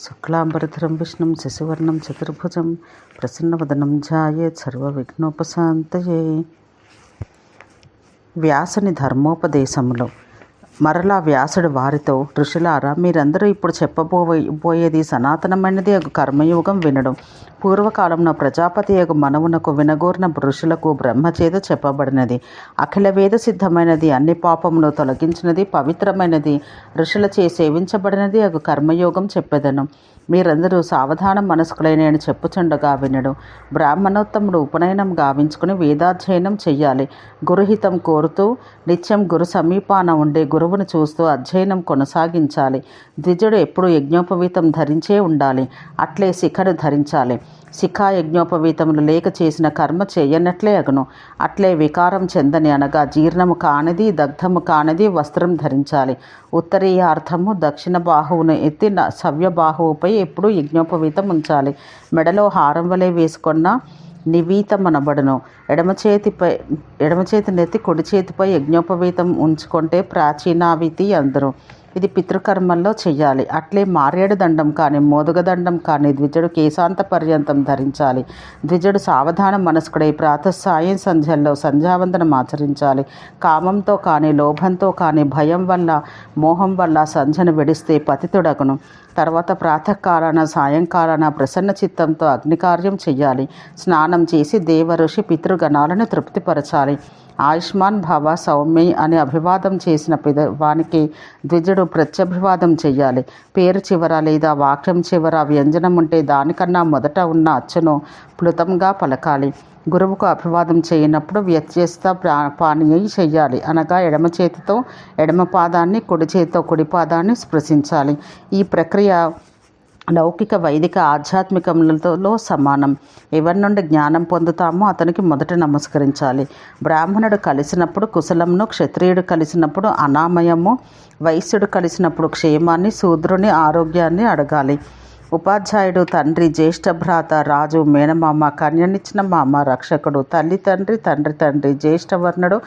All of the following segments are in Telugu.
శుక్లాంబరధరం విష్ణుం శశివర్ణం చతుర్భుజం ప్రసన్నవదనం ధ్యాయేత్ సర్వవిఘ్నోపశాంతయే. వ్యాసుని ధర్మోపదేశంలో మరలా వ్యాసుడు వారితో ఋషులారా మీరందరూ ఇప్పుడు చెప్పబోయేది సనాతనమైనది ఒక కర్మయోగం వినడం. పూర్వకాలంలో ప్రజాపతి యొక్క మనవునకు వినగోరిన ఋషులకు బ్రహ్మచేత చెప్పబడినది. అఖిల వేద సిద్ధమైనది అన్ని పాపములు తొలగించినది పవిత్రమైనది ఋషులచే సేవించబడినది ఒక కర్మయోగం చెప్పేదను. మీరందరూ సావధాన మనస్కులై నేను చెప్పుచుండగా వినడు. బ్రాహ్మణోత్తముడు ఉపనయనం గావించుకుని వేదాధ్యయనం చెయ్యాలి. గురుహితం కోరుతూ నిత్యం గురు సమీపాన ఉండే గురు గురువును చూస్తూ అధ్యయనం కొనసాగించాలి. ద్విజుడు ఎప్పుడు యజ్ఞోపవీతం ధరించే ఉండాలి. అట్లే శిఖను ధరించాలి. శిఖా యజ్ఞోపవీతములు లేక చేసిన కర్మ చేయనట్లే అగును. అట్లే వికారం చెందని అనగా జీర్ణము కానిది దగ్ధము కానిది వస్త్రం ధరించాలి. ఉత్తరీయార్థము దక్షిణ బాహువును ఎత్తి సవ్య బాహువుపై ఎప్పుడు యజ్ఞోపవీతం ఉంచాలి. మెడలో హారం వలె వేసుకున్న నివీతమనబడును. ఎడమ చేతిపై ఎడమ చేతి నెత్తి కుడి చేతిపై యజ్ఞోపవీతం ఉంచుకుంటే ప్రాచీనావితి అందరూ. ఇది పితృకర్మల్లో చెయ్యాలి. అట్లే మారేడు దండం కానీ మోదుగ దండం కానీ ద్విజుడు కేశాంత పర్యంతం ధరించాలి. ద్విజుడు సావధాన మనస్కుడై ప్రాత సాయం సంధ్యల్లో సంధ్యావందనం ఆచరించాలి. కామంతో కానీ లోభంతో కానీ భయం వల్ల మోహం వల్ల సంధ్యను విడిస్తే పతితుడగును. తర్వాత ప్రాతకాలాన సాయంకాలాన ప్రసన్న చిత్తంతో అగ్నికార్యం చెయ్యాలి. స్నానం చేసి దేవ ఋషి పితృగణాలను తృప్తిపరచాలి. ఆయుష్మాన్ భావ సౌమ్య అని అభివాదం చేసిన పిద వానికి ద్విజుడు ప్రత్యభివాదం చేయాలి పేరు చివర లేదా వాక్యం చివర వ్యంజనం ఉంటే దానికన్నా మొదట ఉన్న అచ్చును ప్లుతంగా పలకాలి. గురువుకు అభివాదం చేయనప్పుడు వ్యత్యస్త పానీయ చేయాలి అనగా ఎడమ చేతితో ఎడమ పాదాన్ని కుడి చేతితో కుడి పాదాన్ని స్పృశించాలి. ఈ ప్రక్రియ లౌకిక వైదిక ఆధ్యాత్మికములతో సమానం. ఎవరి నుండి జ్ఞానం పొందుతామో అతనికి మొదట నమస్కరించాలి. బ్రాహ్మణుడు కలిసినప్పుడు కుశలంను క్షత్రియుడు కలిసినప్పుడు అనామయము వైశ్యుడు కలిసినప్పుడు క్షేమాన్ని శూద్రుని ఆరోగ్యాన్ని అడగాలి. ఉపాధ్యాయుడు తండ్రి జ్యేష్ఠ భ్రాత రాజు మేనమామ కన్యనిచ్చిన మామ రక్షకుడు తల్లి తండ్రి తండ్రి తండ్రి జ్యేష్ఠవర్ణుడు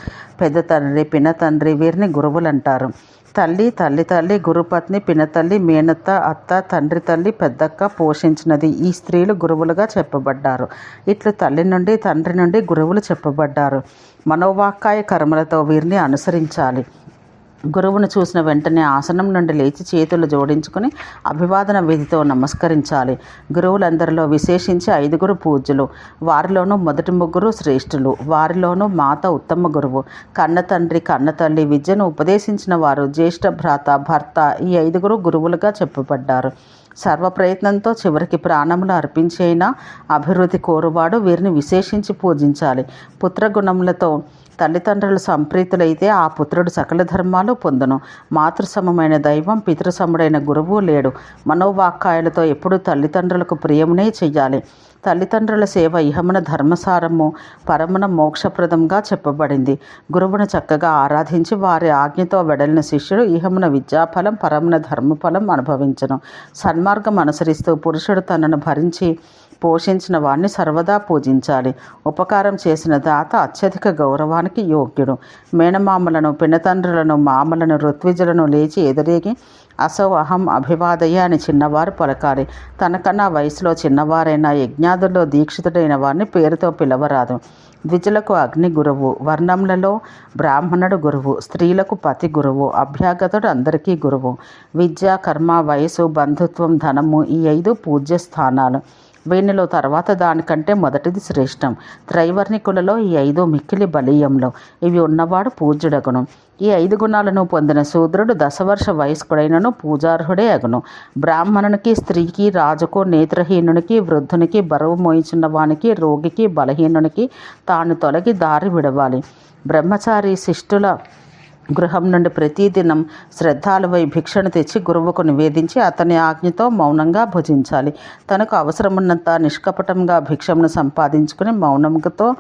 పెద్ద తండ్రి పిన తండ్రి వీరిని గురువులు అంటారు తల్లి తల్లి తల్లి గురుపత్ని పినతల్లి మేనత్త అత్త తండ్రి తల్లి పెద్దక్క పోషించినది. ఈ స్త్రీలు గురువులుగా చెప్పబడ్డారు. ఇట్లు తల్లి నుండి తండ్రి నుండి గురువులు చెప్పబడ్డారు. మనోవాక్కాయ కర్మలతో వీరిని అనుసరించాలి. గురువును చూసిన వెంటనే ఆసనం నుండి లేచి చేతులు జోడించుకుని అభివాదన విధితో నమస్కరించాలి. గురువులందరిలో విశేషించి ఐదుగురు పూజ్యులు వారిలోనూ మొదటి ముగ్గురు శ్రేష్ఠులు వారిలోనూ మాత ఉత్తమ గురువు. కన్న తండ్రి కన్న తల్లి విద్యను ఉపదేశించిన వారు జ్యేష్ఠ భ్రాత భర్త ఈ ఐదుగురు గురువులుగా చెప్పబడ్డారు. సర్వ ప్రయత్నంతో చివరికి ప్రాణములు అర్పించైనా అభివృద్ధి కోరువాడు వీరిని విశేషించి పూజించాలి. పుత్రగుణములతో తల్లిదండ్రులు సంప్రీతులైతే ఆ పుత్రుడు సకల ధర్మాలు పొందును. మాతృసమమైన దైవం పితృసముడైన గురువు లేడు. మనోవాక్కాయలతో ఎప్పుడు తల్లిదండ్రులకు ప్రియమునే చెయ్యాలి. తల్లిదండ్రుల సేవ ఇహమున ధర్మసారము పరమున మోక్షప్రదంగా చెప్పబడింది. గురువును చక్కగా ఆరాధించి వారి ఆజ్ఞతో వెడలిన శిష్యుడు ఇహమున విద్యాఫలం పరమున ధర్మఫలం అనుభవించను. సన్మార్గం అనుసరిస్తూ పురుషుడు తనను భరించి పోషించిన వాడిని సర్వదా పూజించాలి. ఉపకారం చేసిన దాత అత్యధిక గౌరవానికి యోగ్యుడు. మేనమామలను పినతండ్రులను మామలను ఋత్విజులను లేచి ఎదురేగి అసౌ అహం అభివాదయ్య అని చిన్నవారు పలకాలి. తనకన్నా వయసులో చిన్నవారైన యజ్ఞాదుల్లో దీక్షితుడైన వారిని పేరుతో పిలవరాదు. ద్విజులకు అగ్ని గురువు వర్ణములలో బ్రాహ్మణుడు గురువు స్త్రీలకు పతి గురువు అభ్యాగతుడు అందరికీ గురువు. విద్య కర్మ వయసు బంధుత్వం ధనము ఈ ఐదు పూజ్య స్థానాలు వీనిలో తర్వాత దానికంటే మొదటిది శ్రేష్టం. త్రైవర్ణికులలో ఈ ఐదు మిక్కిలి బలీయంలో. ఇవి ఉన్నవాడు పూజ్యుడగును. ఈ ఐదు గుణాలను పొందిన శూద్రుడు దశవర్ష వయస్కుడైనను పూజార్హుడే అగును. బ్రాహ్మణునికి స్త్రీకి రాజుకు నేత్రహీనునికి వృద్ధునికి బరువు మోయించిన వానికి రోగికి బలహీనునికి తాను తొలగి దారి విడవాలి. బ్రహ్మచారి శిష్టుల గృహం నుండి ప్రతిదినం శ్రద్ధాలువై భిక్షను తెచ్చి గురువుకు నివేదించి అతని ఆజ్ఞతో మౌనంగా భుజించాలి. తనకు అవసరమున్నంత నిష్కపటంగా భిక్షమును సంపాదించుకుని మౌనంతో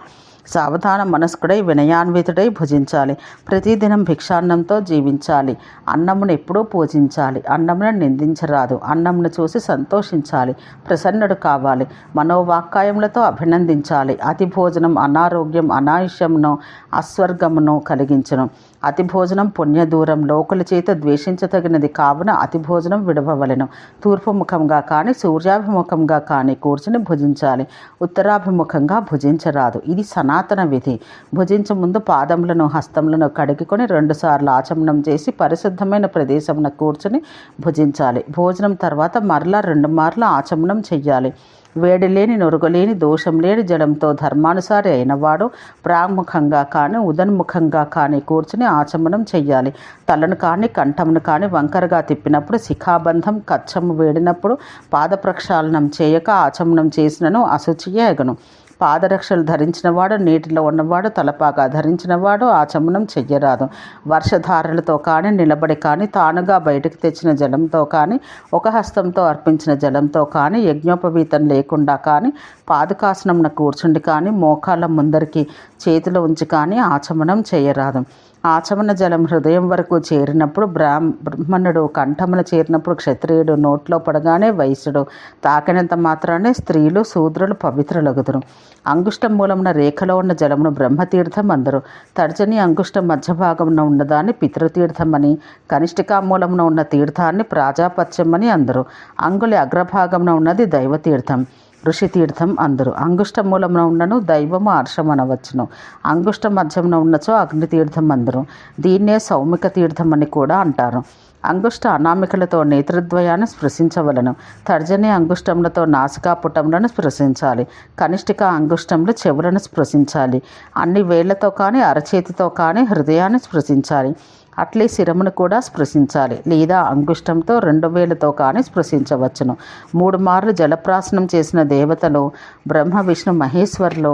సావధాన మనస్కుడై వినయాన్వితుడై భుజించాలి. ప్రతిదినం భిక్షాన్నంతో జీవించాలి. అన్నమును ఎప్పుడూ పూజించాలి. అన్నమును నిందించరాదు. అన్నమును చూసి సంతోషించాలి. ప్రసన్నుడు కావాలి. మనోవాక్కాయములతో అభినందించాలి. అతి భోజనం అనారోగ్యం అనాయుష్యమును అస్వర్గమును కలిగించను. అతిభోజనం పుణ్యదూరం లోకుల చేత ద్వేషించదగినది కావున అతిభోజనం విడవవలను. విడవవలెను తూర్పు ముఖంగా కానీ సూర్యాభిముఖంగా కానీ కూర్చుని భుజించాలి. ఉత్తరాభిముఖంగా భుజించరాదు. ఇది సనాతన విధి. భుజించ ముందు పాదములను హస్తములను కడుగుకొని రెండుసార్లు ఆచమనం చేసి పరిశుద్ధమైన ప్రదేశమున కూర్చుని భుజించాలి. భోజనం తర్వాత మరలా రెండు మార్లు ఆచమనం చెయ్యాలి. వేడి లేని నొరుగలేని దోషం లేని జడంతో ధర్మానుసారి అయినవాడు ప్రాముఖంగా కానీ ఉదన్ముఖంగా కానీ కూర్చుని ఆచమనం చెయ్యాలి. తలను కానీ కంఠమును కానీ వంకరగా తిప్పినప్పుడు శిఖాబంధం కచ్చము వేడినప్పుడు పాద ప్రక్షాళనం చేయక ఆచమనం చేసినను అశుచియగను పాదరక్షలు ధరించినవాడు నీటిలో ఉన్నవాడు తలపాగా ధరించినవాడు ఆచమనం చెయ్యరాదు. వర్షధారలతో కానీ నిలబడి కానీ తానుగా బయటకు తెచ్చిన జలంతో కానీ ఒక హస్తంతో అర్పించిన జలంతో కానీ యజ్ఞోపవీతం లేకుండా కానీ పాదుకాసనంన కూర్చుండి కానీ మోకాళ్ళ ముందరికి చేతిలో ఉంచి కానీ ఆచమనం చేయరాదు ఆచమన జలం హృదయం వరకు చేరినప్పుడు బ్రాహ్మ బ్రహ్మణుడు కంఠమున చేరినప్పుడు క్షత్రియుడు నోట్లో పడగానే వైశ్యుడు తాకినంత మాత్రానే స్త్రీలు శూద్రులు పవిత్రులగుదురు. అంగుష్టం మూలమున రేఖలో ఉన్న జలమును బ్రహ్మతీర్థం అందరు. తర్జని అంగుష్టం మధ్య భాగమున ఉన్నదాన్ని పితృతీర్థమని కనిష్ఠికా మూలమున ఉన్న తీర్థాన్ని ప్రాజాపత్యమని అందరు. అంగులి అగ్రభాగమున ఉన్నది దైవతీర్థం ఋషితీర్థం అందరు. అంగుష్ట మూలమున ఉన్నను దైవము హర్షం అనవచ్చును అంగుష్ట మధ్యమున ఉన్నచో అగ్నితీర్థం అందరు. దీన్నే సౌమిక తీర్థం అని కూడా అంటారు. అంగుష్ట అనామికలతో నేత్రద్వయాన్ని స్పృశించవలను. తర్జని అంగుష్టములతో నాసికాపుటములను స్పృశించాలి. కనిష్ఠిక అంగుష్టములు చెవులను స్పృశించాలి. అన్ని వేళ్ళతో కానీ అరచేతితో కానీ హృదయాన్ని స్పృశించాలి. అట్లే శిరమును కూడా స్పృశించాలి. లేదా అంగుష్టంతో రెండు వేలతో కానీ స్పృశించవచ్చును. మూడు మార్లు జలప్రాసనం చేసిన దేవతలు బ్రహ్మ విష్ణు మహేశ్వరులు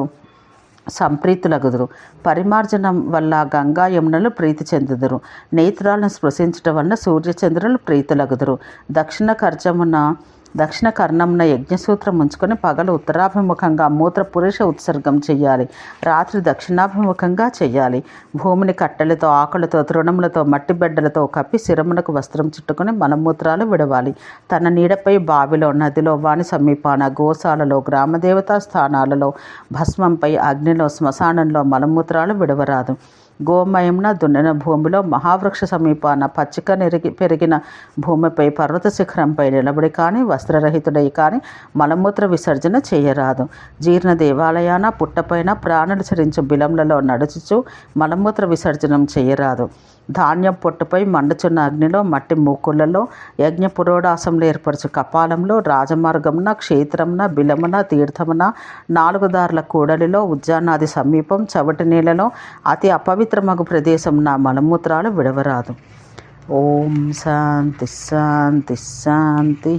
సంప్రీతులగుదురు. పరిమార్జనం వల్ల గంగా యమునలు ప్రీతి చెందుదురు. నేత్రాలను స్పృశించటం వలన సూర్యచంద్రులు ప్రీతులగుదురు. దక్షిణ కర్జమున దక్షిణ కర్ణంన యజ్ఞసూత్రం ఉంచుకొని పగలు ఉత్తరాభిముఖంగా మూత్ర పురుష ఉత్సర్గం చేయాలి రాత్రి దక్షిణాభిముఖంగా చేయాలి భూమిని కట్టెలతో ఆకులతో తృణములతో మట్టి బెడ్డలతో కప్పి శిరమునకు వస్త్రం చుట్టుకొని మలమూత్రాలు విడవాలి. తన నీడపై బావిలో నదిలో వాణి సమీపాన గోశాలలో గ్రామదేవతా స్థానాలలో భస్మంపై అగ్నిలో శ్మశానంలో మలమూత్రాలు విడవరాదు. గోమయంన దున్నిన భూమిలో మహావృక్ష సమీపాన పచ్చిక నెరిగి పెరిగిన భూమిపై పర్వత శిఖరంపై నిలబడి కానీ వస్త్రరహితుడై కానీ మలమూత్ర విసర్జన చేయరాదు. జీర్ణ దేవాలయాన పుట్టపైన ప్రాణులు చరించు బిలంలలో నడుచుచు మలమూత్ర విసర్జనం చేయరాదు. ధాన్యం పొట్టుపై మండుచున్న అగ్నిలో మట్టి మూకులలో యజ్ఞ పురోడాసంలో ఏర్పరచు కపాలంలో రాజమార్గమున క్షేత్రమున బిలమున తీర్థమున నాలుగు దారుల కూడలిలో ఉద్యానాది సమీపం చవటి నీళ్ళలో అతి అపవి పవిత్రమగు ప్రదేశం నా మలమూత్రాలు విడవరాదు. ఓం శాంతి శాంతి శాంతి.